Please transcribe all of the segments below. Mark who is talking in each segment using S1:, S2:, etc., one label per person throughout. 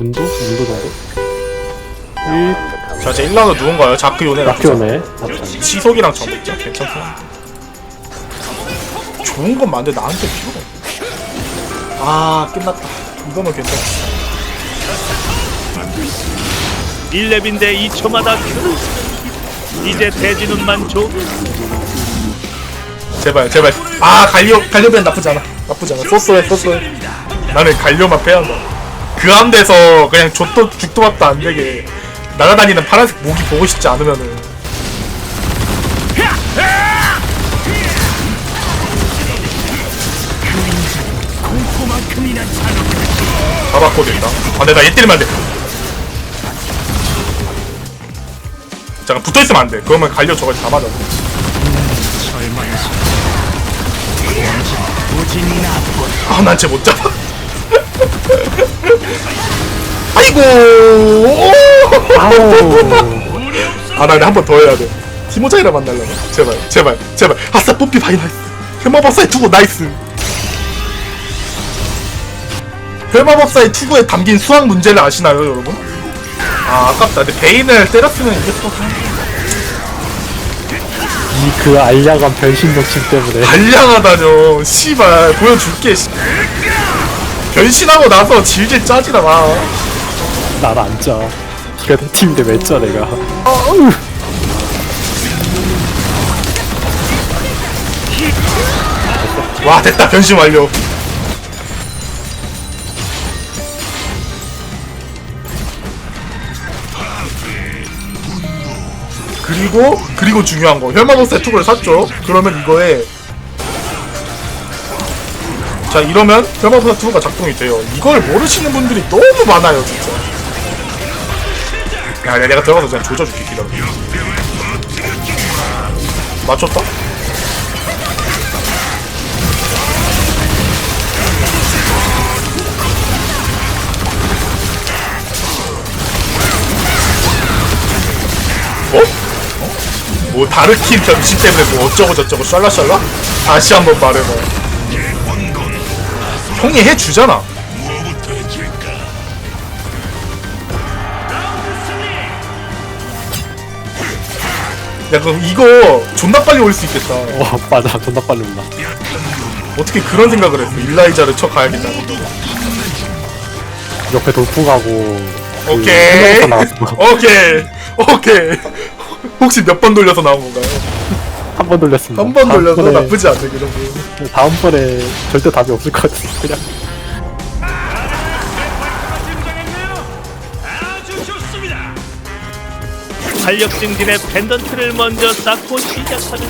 S1: 분도? 문도 정도?
S2: 이자 이제 1라운드 누군가요? 자크 요네
S1: 라키오네. 나쁘지
S2: 시속이랑 정했죠? 괜찮구나 좋은 건 많은데 나한테 필요가 없어 아 끝났다. 이거는 괜찮아
S3: 1렙인데 2초마다 큐 이제 대진운만 줘.
S2: 제발 제발. 아 갈리오 갈리오벤 나쁘지 않아. 나쁘지 않아. 소스해 소스해. 나는 갈리오만 빼야 한다 그 함대에서 그냥 족도 죽도 밥도 안 되게 날아다니는 파란색 모기 보고 싶지 않으면은. 잡았거든 일단 아 근데 나얘 때리면 안돼 잠깐 붙어있으면 안돼. 그러면 갈려 저걸 다 맞아. 아, 난쟤 못 잡아. 아이고.
S1: 아우
S2: 아, 나한번 더 해야 돼. 티모자이라 만날려나? 제발, 제발, 제발. 아싸, 뽀삐 바이 나이스. 해마법사의 투구 나이스. 해마법사의 투구에 담긴 수학 문제를 아시나요, 여러분? 아, 아깝다. 근데 베인을 때렸으면 이겼어.
S1: 이그 알량한 변신 욕심 때문에
S2: 알량하다뇨. 씨발, 보여줄게. 씨. 변신하고 나서 질질 짜지나 마.
S1: 나를 안짜 니가 내 팀인데 왜 짜 내가? 아우!
S2: 와 됐다. 변신 완료. 그리고 그리고 중요한 거. 혈마보스의 투구를 샀죠. 그러면 이거에 자 이러면 혈마보스 투구가 작동이 돼요 이걸 모르시는 분들이 너무 많아요 진짜 야 내가- 들어가서 그냥 조져줄게 기다려 맞췄다? 어? 어? 뭐 다르킨 변신 때문에 뭐 어쩌고 저쩌고 샬라샬라? 다시 한번 말해봐 형이 해주잖아. 야 그럼 이거 존나 빨리 올 수 있겠다.
S1: 와 맞아. 존나 빨리 온다.
S2: 어떻게 그런 생각을 했어? 일라이자를 쳐 가야겠다.
S1: 옆에 돌풍 가고 그
S2: 오케이.
S1: 생각보다 나왔어.
S2: 오케이. 오케이. 혹시 몇 번 돌려서 나온 건가요?
S1: 한 번 돌렸습니다.
S2: 한 번 돌려서
S1: 다음번에-
S2: 나쁘지 않네 그 정도
S1: 다음번에 절대 답이 없을 것 같아 그냥.
S3: 활력 증진의 펜던트를 먼저 쌓고 시작하는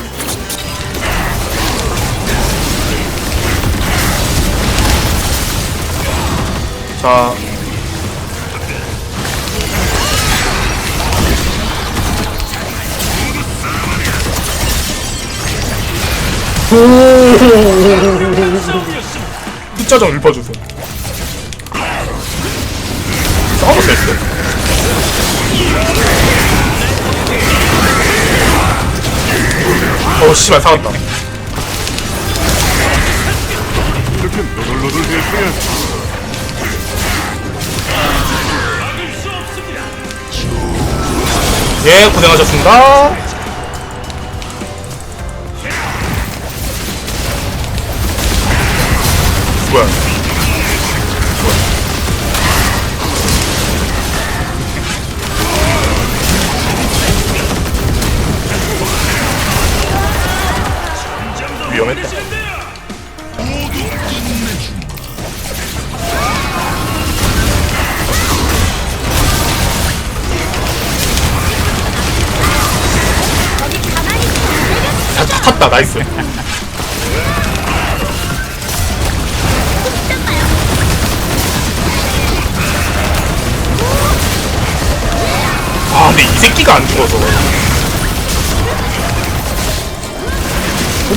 S2: 자 숫자 좀 읊어주세요. 싸워도 됐어 어 씨발 살았다. 예 고생하셨습니다 탔다 나이스. 아 근데 이 새끼가 안 죽어서. 어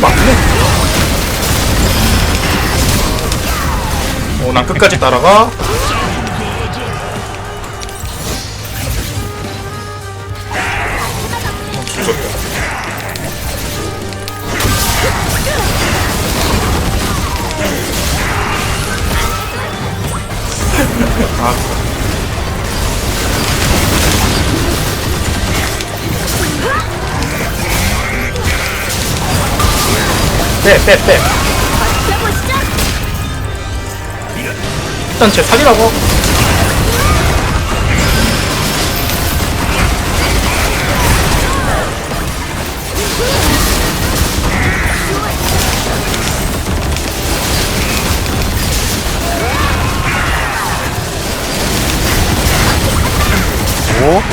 S2: 맞네. 어난 끝까지 따라가 아. 빼, 빼, 빼. 일단 쟤 살리라고.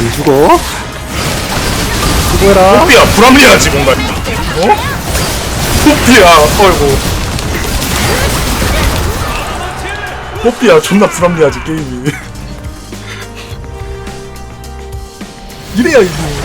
S1: 안 죽어? 수고해라
S2: 뽀삐야, 불합리하지, 뭔가. 어? 뽀삐야, 어이구. 뽀삐야, 존나 불합리하지, 게임이. 이래야 이거.